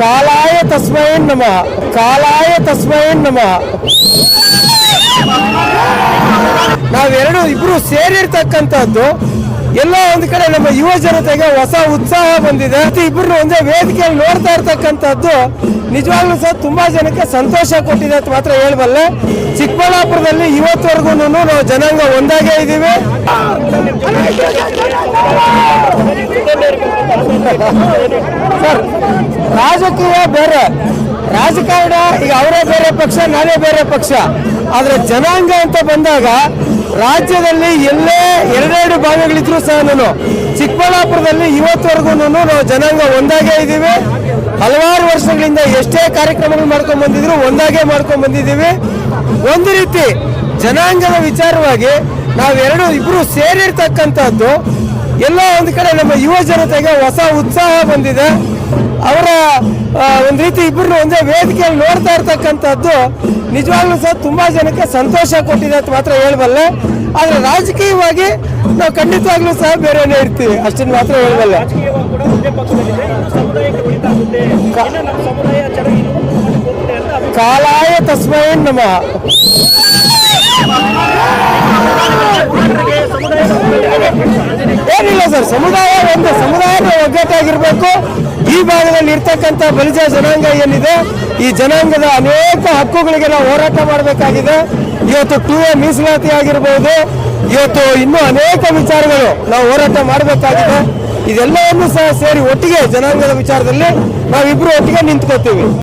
ಕಾಲಾಯ ತಸ್ಮೈ ನಮಃ. ಕಾಲಾಯ ತಸ್ಮೈ ನಮಃ. ನಾವೆರಡು ಇಬ್ರು ಸೇರಿರ್ತಕ್ಕಂಥದ್ದು. ಎಲ್ಲ ಒಂದು ಕಡೆ ನಮ್ಮ ಯುವ ಜನತೆಗೆ ಹೊಸ ಉತ್ಸಾಹ ಬಂದಿದೆ. ಮತ್ತು ಇಬ್ರು ಒಂದೇ ವೇದಿಕೆಯಲ್ಲಿ ನೋಡ್ತಾ ಇರ್ತಕ್ಕಂಥದ್ದು ನಿಜವಾಗ್ಲೂ ಸಹ ತುಂಬಾ ಜನಕ್ಕೆ ಸಂತೋಷ ಕೊಟ್ಟಿದೆ ಅಂತ ಮಾತ್ರ ಹೇಳಬಲ್ಲೆ. ಚಿಕ್ಕಬಳ್ಳಾಪುರದಲ್ಲಿ ಇವತ್ತವರೆಗೂ ನಾವು ಜನಾಂಗ ಒಂದಾಗೇ ಇದ್ದೀವಿ. ಸರ್ ರಾಜಕೀಯ ಬೇರೆ. ರಾಜಕಾರಣ, ಈಗ ಅವರೇ ಬೇರೆ ಪಕ್ಷ ನಾನೇ ಬೇರೆ ಪಕ್ಷ. ಆದರೆ ಜನಾಂಗ ಅಂತ ಬಂದಾಗ ರಾಜ್ಯದಲ್ಲಿ ಎಲ್ಲೇ ಎರಡೆರಡು ಭಾಗಗಳಿದ್ರು ಸಹ ನಾನು ಚಿಕ್ಕಬಳ್ಳಾಪುರದಲ್ಲಿ ಇವತ್ತುವರೆಗೂ ನಾವು ಜನಾಂಗ ಒಂದಾಗೇ ಇದ್ದೀವಿ. ಹಲವಾರು ವರ್ಷಗಳಿಂದ ಎಷ್ಟೇ ಕಾರ್ಯಕ್ರಮಗಳು ಮಾಡ್ಕೊಂಡು ಬಂದಿದ್ರು ಒಂದಾಗೇ ಮಾಡ್ಕೊಂಡು ಬಂದಿದ್ದೀವಿ. ಒಂದು ರೀತಿ ಜನಾಂಗದ ವಿಚಾರವಾಗಿ ನಾವೆರಡು ಇಬ್ರು ಸೇರಿರ್ತಕ್ಕಂಥದ್ದು ಎಲ್ಲ ಒಂದು ಕಡೆ ನಮ್ಮ ಯುವ ಜನತೆಗೆ ಹೊಸ ಉತ್ಸಾಹ ಬಂದಿದೆ. ಅವರ ಒಂದು ರೀತಿ ಇಬ್ಬರು ಒಂದೇ ವೇದಿಕೆಯಲ್ಲಿ ನೋಡ್ತಾ ಇರ್ತಕ್ಕಂಥದ್ದು ನಿಜವಾಗ್ಲೂ ಸಹ ತುಂಬಾ ಜನಕ್ಕೆ ಸಂತೋಷ ಕೊಟ್ಟಿದೆ ಅಂತ ಮಾತ್ರ ಹೇಳಬಲ್ಲೆ. ಆದರೆ ರಾಜಕೀಯವಾಗಿ ನಾವು ಖಂಡಿತವಾಗ್ಲೂ ಸಹ ಬೇರೆನೇ ಇರ್ತೀವಿ ಅಷ್ಟನ್ನು ಮಾತ್ರ ಹೇಳಬಲ್ಲೆ. ಕಾಲಾಯ ತಸ್ಮಯ ನಮ್ಮ ಸರ್, ಸಮುದಾಯ ಒಂದು ಸಮುದಾಯದ ಒಗ್ಗಟ್ಟಾಗಿರ್ಬೇಕು. ಈ ಭಾಗದಲ್ಲಿ ಇರ್ತಕ್ಕಂಥ ಬಲಿಜ ಜನಾಂಗ ಏನಿದೆ, ಈ ಜನಾಂಗದ ಅನೇಕ ಹಕ್ಕುಗಳಿಗೆ ನಾವು ಹೋರಾಟ ಮಾಡಬೇಕಾಗಿದೆ. ಇವತ್ತು ಟೂ ಎ ಮೀಸಲಾತಿ ಆಗಿರ್ಬೋದು, ಇವತ್ತು ಇನ್ನೂ ಅನೇಕ ವಿಚಾರಗಳು ನಾವು ಹೋರಾಟ ಮಾಡಬೇಕಾಗಿದೆ. ಇದೆಲ್ಲವನ್ನು ಸಹ ಸೇರಿ ಒಟ್ಟಿಗೆ ಜನಾಂಗದ ವಿಚಾರದಲ್ಲಿ ನಾವಿಬ್ರು ಒಟ್ಟಿಗೆ ನಿಂತ್ಕೋತೀವಿ.